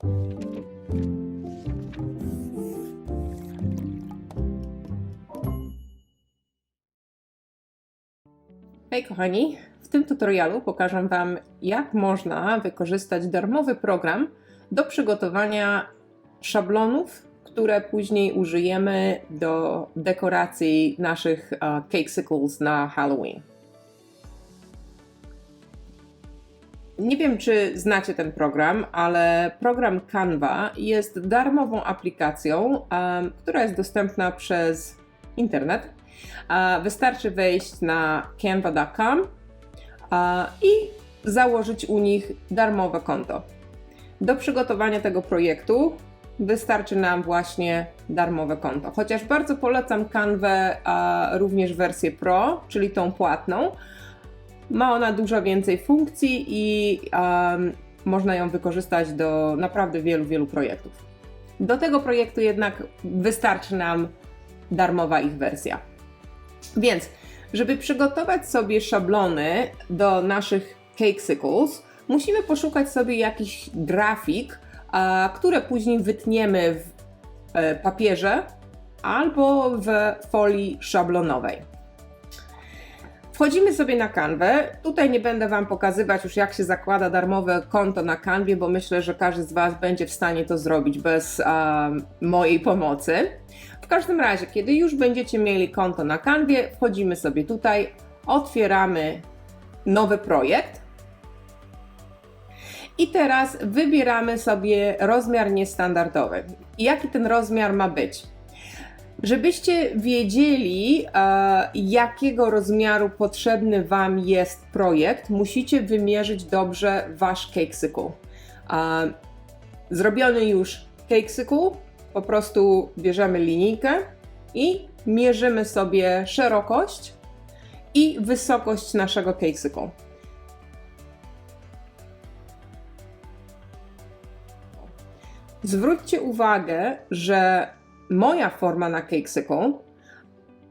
Hej kochani, w tym tutorialu pokażę Wam, jak można wykorzystać darmowy program do przygotowania szablonów, które później użyjemy do dekoracji naszych uh, cakesicles na Halloween. Nie wiem, czy znacie ten program, ale program Canva jest darmową aplikacją, która jest dostępna przez internet. Wystarczy wejść na canva.com i założyć u nich darmowe konto. Do przygotowania tego projektu wystarczy nam właśnie darmowe konto. Chociaż bardzo polecam uh, również wersję Pro, czyli tą płatną. Ma ona dużo więcej funkcji i um, można ją wykorzystać do naprawdę wielu, wielu projektów. Do tego projektu jednak wystarczy nam darmowa ich wersja. Więc, żeby przygotować sobie szablony do naszych cakesicles, musimy poszukać sobie jakiś grafik, a, które później wytniemy w e, papierze albo w folii szablonowej. Wchodzimy sobie na kanwę. Tutaj nie będę Wam pokazywać już jak się zakłada darmowe konto na kanwie, bo myślę, że każdy z Was będzie w stanie to zrobić bez um, mojej pomocy. W każdym razie, kiedy już będziecie mieli konto na kanwie, wchodzimy sobie tutaj, otwieramy nowy projekt. I teraz wybieramy sobie rozmiar niestandardowy. Jaki ten rozmiar ma być? Żebyście wiedzieli, e, jakiego rozmiaru potrzebny Wam jest projekt, musicie wymierzyć dobrze Wasz cakecycle. E, zrobiony już cakecycle, po prostu bierzemy linijkę i mierzymy sobie szerokość i wysokość naszego cakecycle. Zwróćcie uwagę, że moja forma na cakecycle,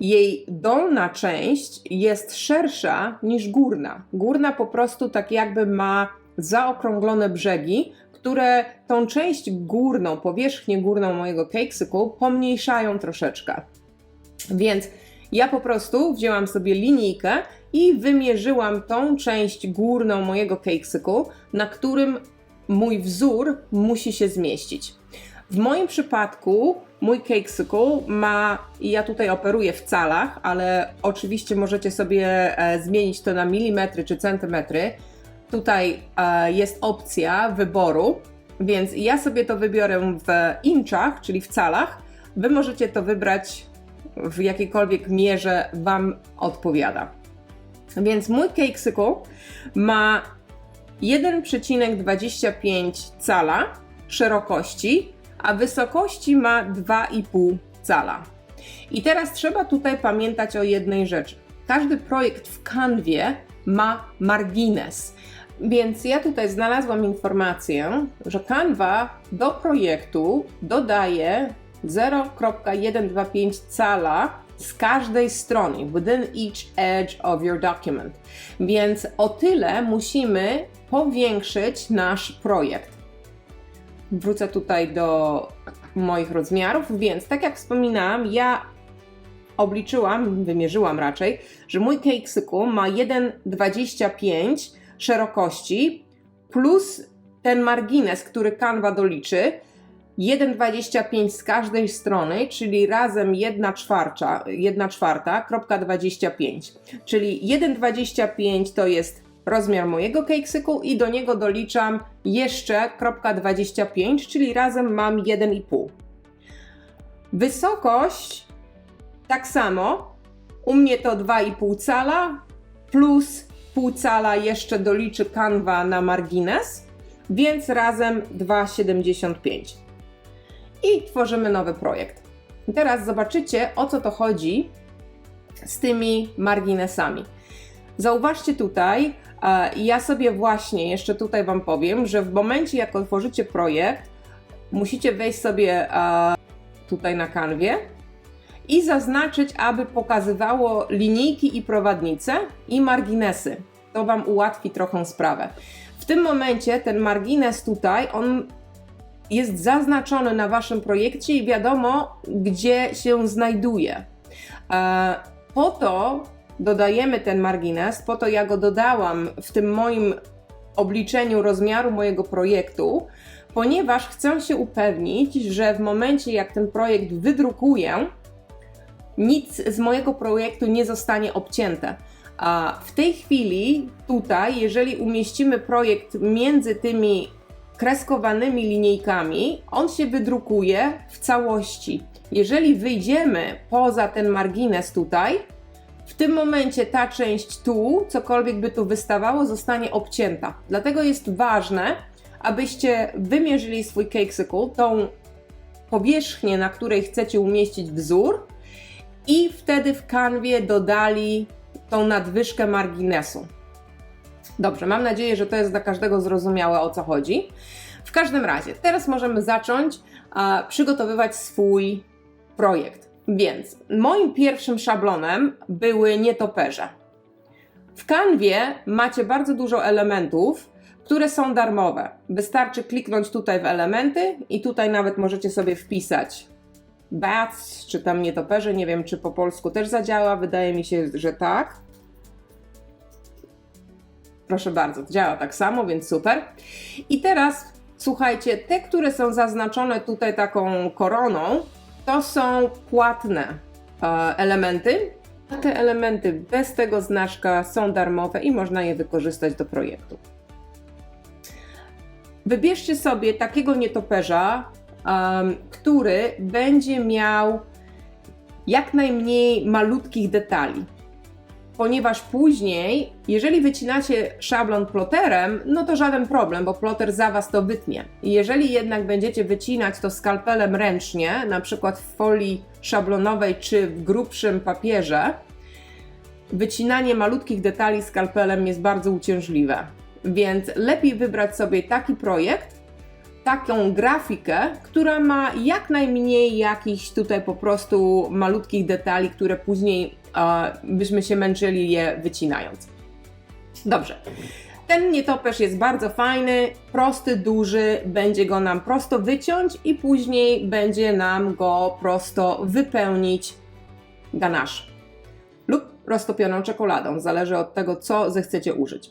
jej dolna część jest szersza niż górna. Górna po prostu tak jakby ma zaokrąglone brzegi, które tą część górną, powierzchnię górną mojego cakecycle pomniejszają troszeczkę. Więc ja po prostu wzięłam sobie linijkę i wymierzyłam tą część górną mojego cakecycle, na którym mój wzór musi się zmieścić. W moim przypadku mój cakecycle ma, i ja tutaj operuję w calach, ale oczywiście możecie sobie e, zmienić to na milimetry czy centymetry. Tutaj e, jest opcja wyboru, więc ja sobie to wybiorę w inczach, czyli w calach. Wy możecie to wybrać w jakiejkolwiek mierze Wam odpowiada. Więc mój cakecycle ma 1,25 cala szerokości, a wysokości ma 2,5 cala. I teraz trzeba tutaj pamiętać o jednej rzeczy. Każdy projekt w kanwie ma margines. Więc ja tutaj znalazłam informację, że Canva do projektu dodaje 0.125 cala z każdej strony, within each edge of your document. Więc o tyle musimy powiększyć nasz projekt. Wrócę tutaj do moich rozmiarów, więc tak jak wspominałam, ja obliczyłam, wymierzyłam raczej, że mój cakecycle ma 1,25 szerokości plus ten margines, który Canva doliczy, 1,25 z każdej strony, czyli razem 1 czwarta, 1 czwarta, kropka 25. Czyli 1,25 to jest rozmiar mojego cakecycle i do niego doliczam jeszcze kropka 25, czyli razem mam 1,5. Wysokość tak samo. U mnie to 2,5 cala plus pół cala jeszcze doliczy Canva na margines, więc razem 2,75. I tworzymy nowy projekt. Teraz zobaczycie, o co to chodzi z tymi marginesami. Zauważcie tutaj, e, ja sobie właśnie jeszcze tutaj Wam powiem, że w momencie jak otworzycie projekt, musicie wejść sobie e, tutaj na kanwie i zaznaczyć, aby pokazywało linijki i prowadnice i marginesy. To Wam ułatwi trochę sprawę. W tym momencie ten margines tutaj, on jest zaznaczony na waszym projekcie i wiadomo, gdzie się znajduje. E, po to dodajemy ten margines, po to ja go dodałam w tym moim obliczeniu rozmiaru mojego projektu, ponieważ chcę się upewnić, że w momencie jak ten projekt wydrukuję, nic z mojego projektu nie zostanie obcięte. A w tej chwili, tutaj, jeżeli umieścimy projekt między tymi kreskowanymi linijkami, on się wydrukuje w całości. Jeżeli wyjdziemy poza ten margines tutaj, w tym momencie ta część tu, cokolwiek by tu wystawało, zostanie obcięta. Dlatego jest ważne, abyście wymierzyli swój cakecycle, tą powierzchnię, na której chcecie umieścić wzór i wtedy w kanwie dodali tą nadwyżkę marginesu. Dobrze, mam nadzieję, że to jest dla każdego zrozumiałe o co chodzi. W każdym razie, teraz możemy zacząć a, przygotowywać swój projekt. Więc moim pierwszym szablonem były nietoperze. W kanwie macie bardzo dużo elementów, które są darmowe. Wystarczy kliknąć tutaj w elementy i tutaj nawet możecie sobie wpisać bats, czy tam nietoperze, nie wiem czy po polsku też zadziała, wydaje mi się, że tak. Proszę bardzo, działa tak samo, więc super. I teraz słuchajcie, te, które są zaznaczone tutaj taką koroną, to są płatne e, elementy. Te elementy bez tego znaczka są darmowe i można je wykorzystać do projektu. Wybierzcie sobie takiego nietoperza, który będzie miał jak najmniej malutkich detali. Ponieważ później, jeżeli wycinacie szablon ploterem, no to żaden problem, bo ploter za was to wytnie. Jeżeli jednak będziecie wycinać to skalpelem ręcznie, na przykład w folii szablonowej czy w grubszym papierze, wycinanie malutkich detali skalpelem jest bardzo uciążliwe. Więc lepiej wybrać sobie taki projekt, taką grafikę, która ma jak najmniej jakichś tutaj po prostu malutkich detali, które później byśmy się męczyli je wycinając. Dobrze. Ten nietoperz jest bardzo fajny, prosty, duży, będzie go nam prosto wyciąć i później będzie nam go prosto wypełnić ganache lub roztopioną czekoladą, zależy od tego, co zechcecie użyć.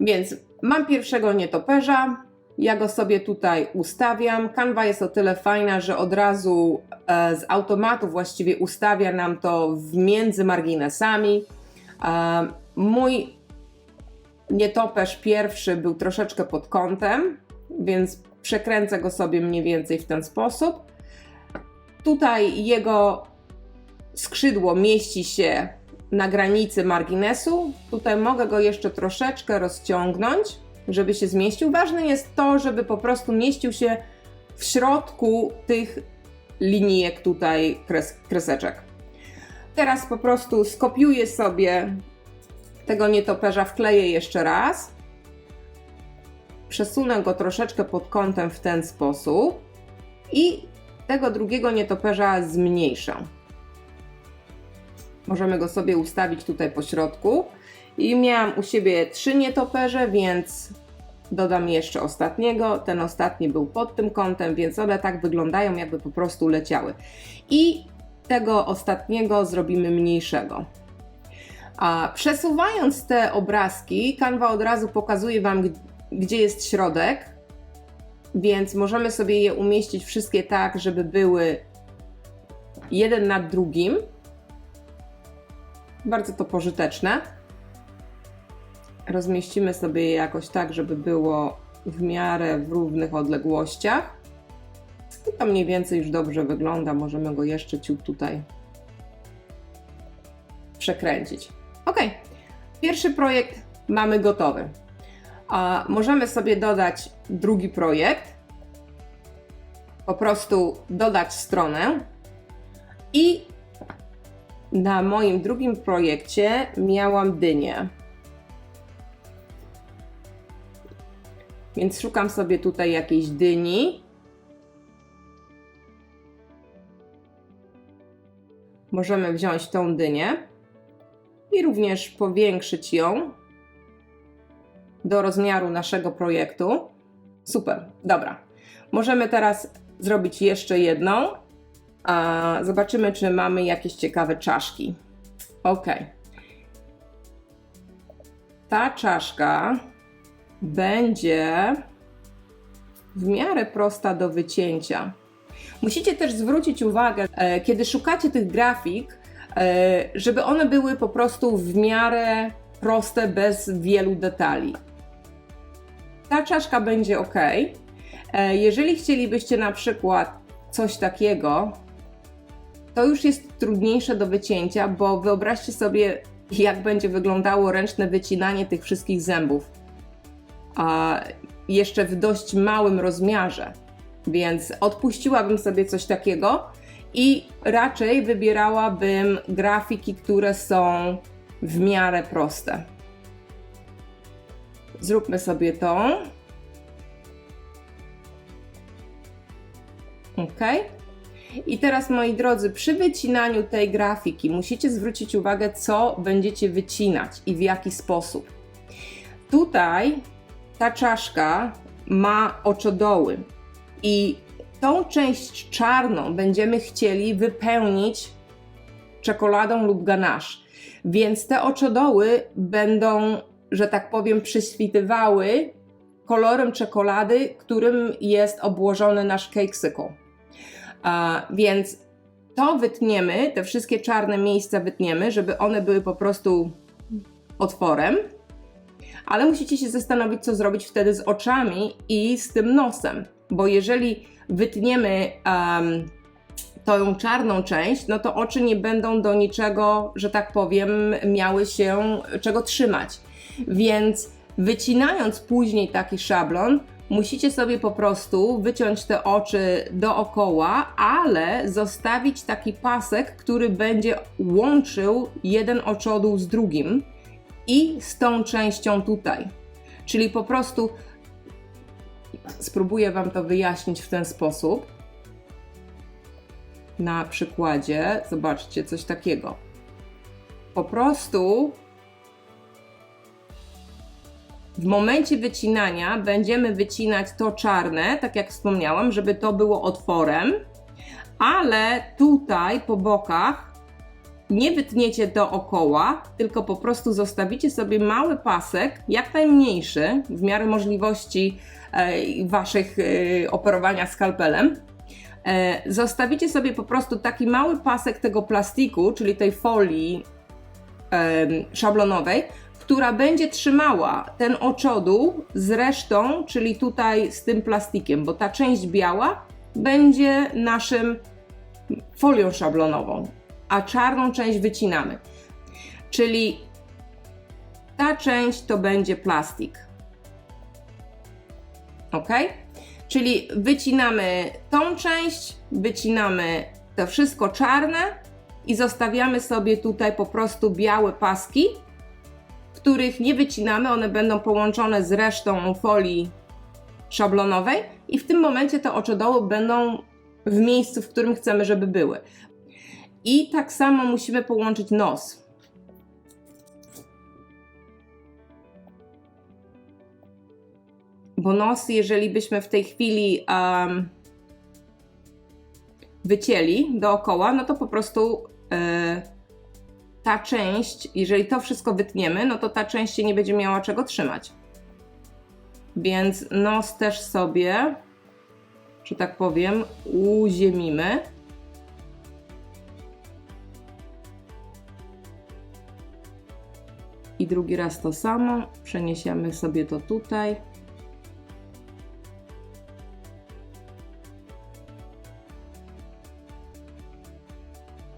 Więc mam pierwszego nietoperza, ja go sobie tutaj ustawiam. Canva jest o tyle fajna, że od razu e, z automatu właściwie ustawia nam to między marginesami. E, mój nietoperz pierwszy był troszeczkę pod kątem, więc przekręcę go sobie mniej więcej w ten sposób. Tutaj jego skrzydło mieści się na granicy marginesu. Tutaj mogę go jeszcze troszeczkę rozciągnąć żeby się zmieścił. Ważne jest to, żeby po prostu mieścił się w środku tych linijek tutaj kres, kreseczek. Teraz po prostu skopiuję sobie tego nietoperza, wkleję jeszcze raz. Przesunę go troszeczkę pod kątem w ten sposób i tego drugiego nietoperza zmniejszę. Możemy go sobie ustawić tutaj po środku. I miałam u siebie trzy nietoperze, więc dodam jeszcze ostatniego. Ten ostatni był pod tym kątem, więc one tak wyglądają, jakby po prostu leciały. I tego ostatniego zrobimy mniejszego. A przesuwając te obrazki, Canva od razu pokazuje Wam, gdzie jest środek, więc możemy sobie je umieścić wszystkie tak, żeby były jeden nad drugim. Bardzo to pożyteczne rozmieścimy sobie je jakoś tak, żeby było w miarę w równych odległościach. I to mniej więcej już dobrze wygląda. Możemy go jeszcze ciut tutaj przekręcić. Ok, pierwszy projekt mamy gotowy. A możemy sobie dodać drugi projekt. Po prostu dodać stronę i na moim drugim projekcie miałam dynię. Więc szukam sobie tutaj jakiejś dyni. Możemy wziąć tą dynię i również powiększyć ją do rozmiaru naszego projektu. Super, dobra. Możemy teraz zrobić jeszcze jedną. A zobaczymy, czy mamy jakieś ciekawe czaszki. Ok. Ta czaszka będzie w miarę prosta do wycięcia. Musicie też zwrócić uwagę, e, kiedy szukacie tych grafik, e, żeby one były po prostu w miarę proste, bez wielu detali. Ta czaszka będzie ok. E, Jeżeli chcielibyście na przykład coś takiego, to już jest trudniejsze do wycięcia, bo wyobraźcie sobie, jak będzie wyglądało ręczne wycinanie tych wszystkich zębów. A jeszcze w dość małym rozmiarze. Więc odpuściłabym sobie coś takiego i raczej wybierałabym grafiki, które są w miarę proste. Zróbmy sobie to. Ok. I teraz, moi drodzy, przy wycinaniu tej grafiki musicie zwrócić uwagę, co będziecie wycinać i w jaki sposób. Tutaj ta czaszka ma oczodoły i tą część czarną będziemy chcieli wypełnić czekoladą lub ganache. Więc te oczodoły będą, że tak powiem, prześwitywały kolorem czekolady, którym jest obłożony nasz cakesycle. A, więc to wytniemy, te wszystkie czarne miejsca wytniemy, żeby one były po prostu otworem. Ale musicie się zastanowić, co zrobić wtedy z oczami i z tym nosem, bo jeżeli wytniemy um, tą czarną część, no to oczy nie będą do niczego, że tak powiem, miały się czego trzymać. Więc wycinając później taki szablon, musicie sobie po prostu wyciąć te oczy dookoła, ale zostawić taki pasek, który będzie łączył jeden oczodół z drugim i z tą częścią tutaj. Czyli po prostu spróbuję Wam to wyjaśnić w ten sposób. Na przykładzie, zobaczcie, coś takiego. Po prostu w momencie wycinania będziemy wycinać to czarne, tak jak wspomniałam, żeby to było otworem, ale tutaj po bokach nie wytniecie dookoła, tylko po prostu zostawicie sobie mały pasek, jak najmniejszy, w miarę możliwości e, waszych e, operowania skalpelem. E, zostawicie sobie po prostu taki mały pasek tego plastiku, czyli tej folii szablonowej, która będzie trzymała ten oczodół z resztą, czyli tutaj z tym plastikiem, bo ta część biała będzie naszym folią szablonową, a czarną część wycinamy. Czyli ta część to będzie plastik. Ok? Czyli wycinamy tą część, wycinamy to wszystko czarne i zostawiamy sobie tutaj po prostu białe paski, których nie wycinamy, one będą połączone z resztą folii szablonowej i w tym momencie te oczodoły będą w miejscu, w którym chcemy, żeby były. I tak samo musimy połączyć nos. Bo nos, jeżeli byśmy w tej chwili um, wycięli dookoła, no to po prostu yy, ta część, jeżeli to wszystko wytniemy, no to ta część nie będzie miała czego trzymać. Więc nos też sobie, że tak powiem, uziemimy. I drugi raz to samo. Przeniesiemy sobie to tutaj.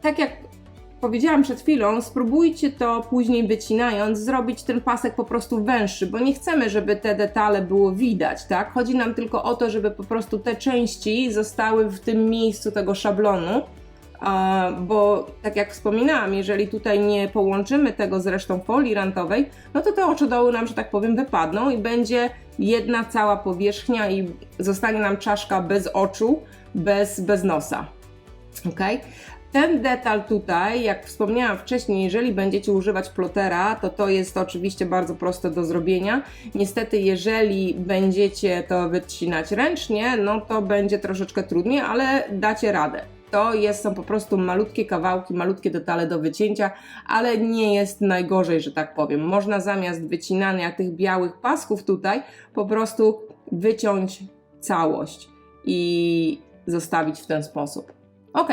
Tak jak powiedziałam przed chwilą, spróbujcie to później wycinając, zrobić ten pasek po prostu węższy, bo nie chcemy, żeby te detale było widać, tak? Chodzi nam tylko o to, żeby po prostu te części zostały w tym miejscu tego szablonu, bo tak jak wspominałam, jeżeli tutaj nie połączymy tego z resztą folii rantowej, no to te oczodoły nam, że tak powiem, wypadną i będzie jedna cała powierzchnia i zostanie nam czaszka bez oczu, bez, bez nosa. ok? ten detal tutaj, jak wspomniałam wcześniej, jeżeli będziecie używać plotera, to to jest oczywiście bardzo proste do zrobienia. Niestety, jeżeli będziecie to wycinać ręcznie, no to będzie troszeczkę trudniej, ale dacie radę. To jest, są po prostu malutkie kawałki, malutkie detale do wycięcia, ale nie jest najgorzej, że tak powiem. Można zamiast wycinania tych białych pasków tutaj po prostu wyciąć całość i zostawić w ten sposób. Ok,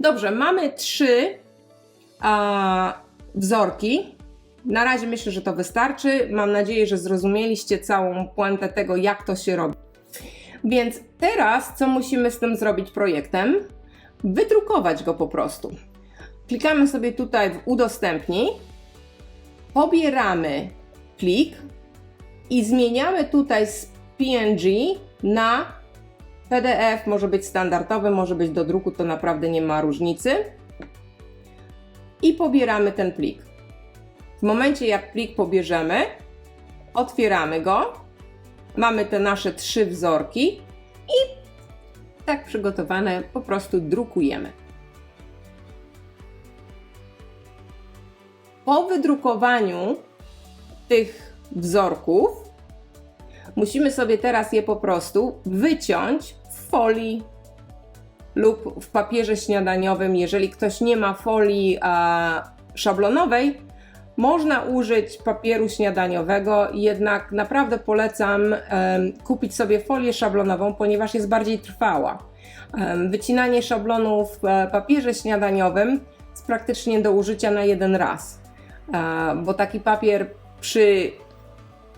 dobrze, mamy trzy a, wzorki. Na razie myślę, że to wystarczy. Mam nadzieję, że zrozumieliście całą puentę tego, jak to się robi. Więc teraz, co musimy z tym zrobić projektem? Wydrukować go po prostu. Klikamy sobie tutaj w udostępnij, pobieramy plik i zmieniamy tutaj z PNG na PDF, może być standardowy, może być do druku, to naprawdę nie ma różnicy. I pobieramy ten plik. W momencie jak plik pobierzemy, otwieramy go. Mamy te nasze trzy wzorki i tak przygotowane po prostu drukujemy. Po wydrukowaniu tych wzorków musimy sobie teraz je po prostu wyciąć w folii lub w papierze śniadaniowym. Jeżeli ktoś nie ma folii a, szablonowej, można użyć papieru śniadaniowego, jednak naprawdę polecam kupić sobie folię szablonową, ponieważ jest bardziej trwała. Wycinanie szablonu w e, papierze śniadaniowym jest praktycznie do użycia na jeden raz, e, bo taki papier przy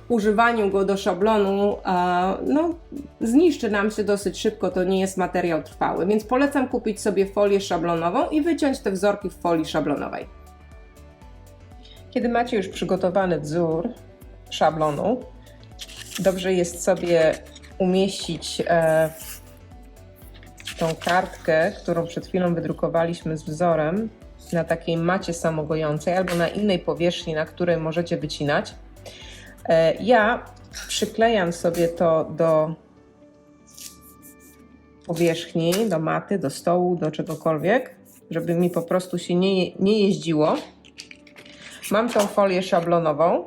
używaniu go do szablonu e, no, zniszczy nam się dosyć szybko, to nie jest materiał trwały, więc polecam kupić sobie folię szablonową i wyciąć te wzorki w folii szablonowej. Kiedy macie już przygotowany wzór szablonu, dobrze jest sobie umieścić e, tą kartkę, którą przed chwilą wydrukowaliśmy z wzorem na takiej macie samogojącej albo na innej powierzchni, na której możecie wycinać. E, ja przyklejam sobie to do powierzchni, do maty, do stołu, do czegokolwiek, żeby mi po prostu się nie, nie jeździło. Mam tą folię szablonową.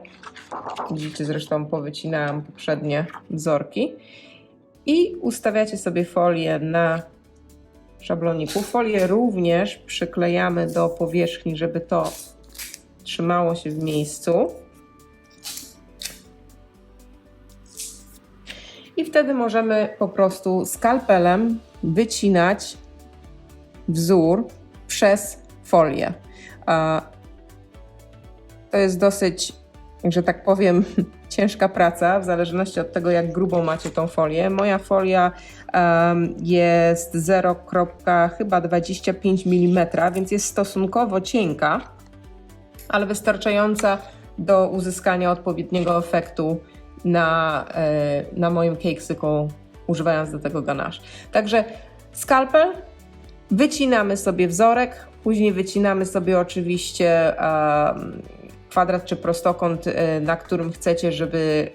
Widzicie, zresztą powycinałam poprzednie wzorki. I ustawiacie sobie folię na szabloniku. Folię również przyklejamy do powierzchni, żeby to trzymało się w miejscu. I wtedy możemy po prostu skalpelem wycinać wzór przez folię. To jest dosyć, że tak powiem, ciężka praca, w zależności od tego, jak grubą macie tą folię. Moja folia um, jest 0, chyba 25 mm, więc jest stosunkowo cienka, ale wystarczająca do uzyskania odpowiedniego efektu na, e, na moim cakesycle, używając do tego ganache. Także skalpel, wycinamy sobie wzorek, później wycinamy sobie oczywiście um, kwadrat czy prostokąt, e, na którym chcecie, żeby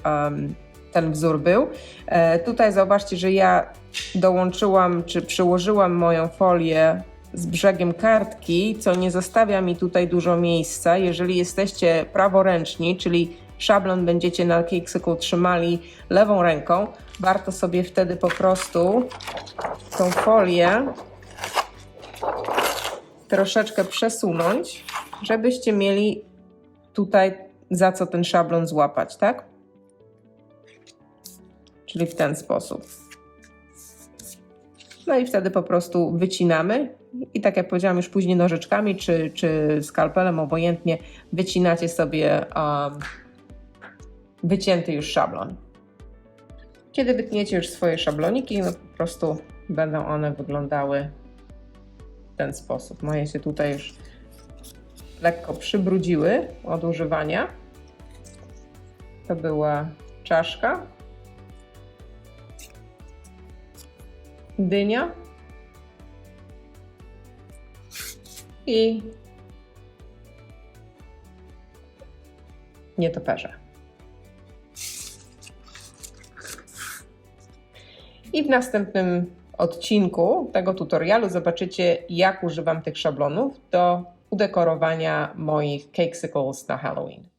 ten wzór był. E, tutaj zauważcie, że ja dołączyłam czy przyłożyłam moją folię z brzegiem kartki, co nie zostawia mi tutaj dużo miejsca. Jeżeli jesteście praworęczni, czyli szablon będziecie na Cakesycle trzymali lewą ręką, warto sobie wtedy po prostu tą folię troszeczkę przesunąć, żebyście mieli tutaj za co ten szablon złapać, tak? Czyli w ten sposób. No i wtedy po prostu wycinamy i tak jak powiedziałam już później nożyczkami czy, czy skalpelem, obojętnie wycinacie sobie um, wycięty już szablon. Kiedy wytniecie już swoje szabloniki, no po prostu będą one wyglądały w ten sposób. Moje się tutaj już lekko przybrudziły od używania. To była czaszka, dynia i nietoperze. I w następnym odcinku tego tutorialu zobaczycie, jak używam tych szablonów do udekorowania moich cakesicles na Halloween.